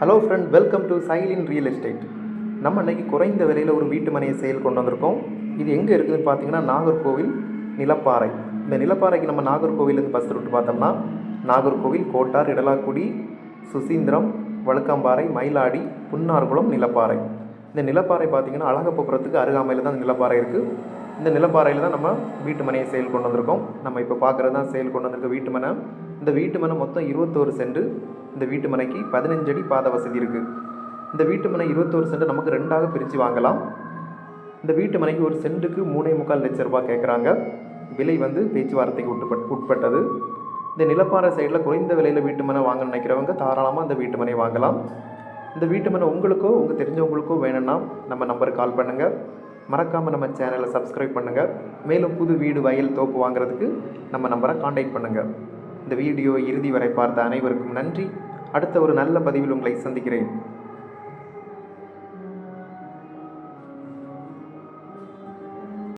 Hello friend welcome to சைலின் real estate நம்ம இன்னைக்கு குறைந்த விலையில் ஒரு வீட்டு மனையை செயல் கொண்டு வந்திருக்கோம். இது எங்கே இருக்குதுன்னு பார்த்தீங்கன்னா நாகர்கோவில் நிலப்பாறை. இந்த நிலப்பாறைக்கு நம்ம நாகர்கோவிலேருந்து பஸ் ரூட் பார்த்தோம்னா நாகர்கோவில் கோட்டார் இடலாக்குடி சுசீந்திரம் வழுக்காம்பாறை மயிலாடி புன்னார்குளம் நிலப்பாறை. இந்த நிலப்பாறை பார்த்தீங்கன்னா அழகப்பபுரத்துக்கு அருகாமையில் தான் நிலப்பாறை இருக்குது இந்த நிலப்பாறையில் தான் நம்ம வீட்டு மனையை செயல் கொண்டு வந்திருக்கோம். நம்ம இப்போ பார்க்குறது தான் செயல் கொண்டு வந்திருக்க வீட்டு மனை. இந்த வீட்டு மனை மொத்தம் இருபத்தோரு சென்ட். இந்த வீட்டு மனைக்கு பதினஞ்சு அடி பாத வசதி இருக்குது இந்த வீட்டு மனை இருபத்தோரு சென்ட் நமக்கு ரெண்டாக பிரித்து வாங்கலாம். இந்த வீட்டு மனைக்கு ஒரு சென்ட்டுக்கு மூணே முக்கால் லட்ச ரூபாய் கேட்குறாங்க விலை வந்து பேச்சுவார்த்தைக்கு உட்பட் உட்பட்டது. இந்த நிலப்பாறை சைடில் குறைந்த விலையில் வீட்டு மனை வாங்க நினைக்கிறவங்க தாராளமாக இந்த வீட்டு மனை வாங்கலாம். இந்த வீட்டு மனை உங்களுக்கோ உங்கள் தெரிஞ்சவங்களுக்கோ வேணும்னா நம்ம நம்பருக்கு கால் பண்ணுங்கள் மறக்காமல் நம்ம சேனலை சப்ஸ்கிரைப் பண்ணுங்கள் மேலும் புது வீடு வயல் தோப்பு வாங்குறதுக்கு நம்ம நம்பரை காண்டாக்ட் பண்ணுங்கள் இந்த வீடியோ இறுதி வரை பார்த்த அனைவருக்கும் நன்றி. அடுத்த ஒரு நல்ல பதிவில் உங்களை சந்திக்கிறேன்.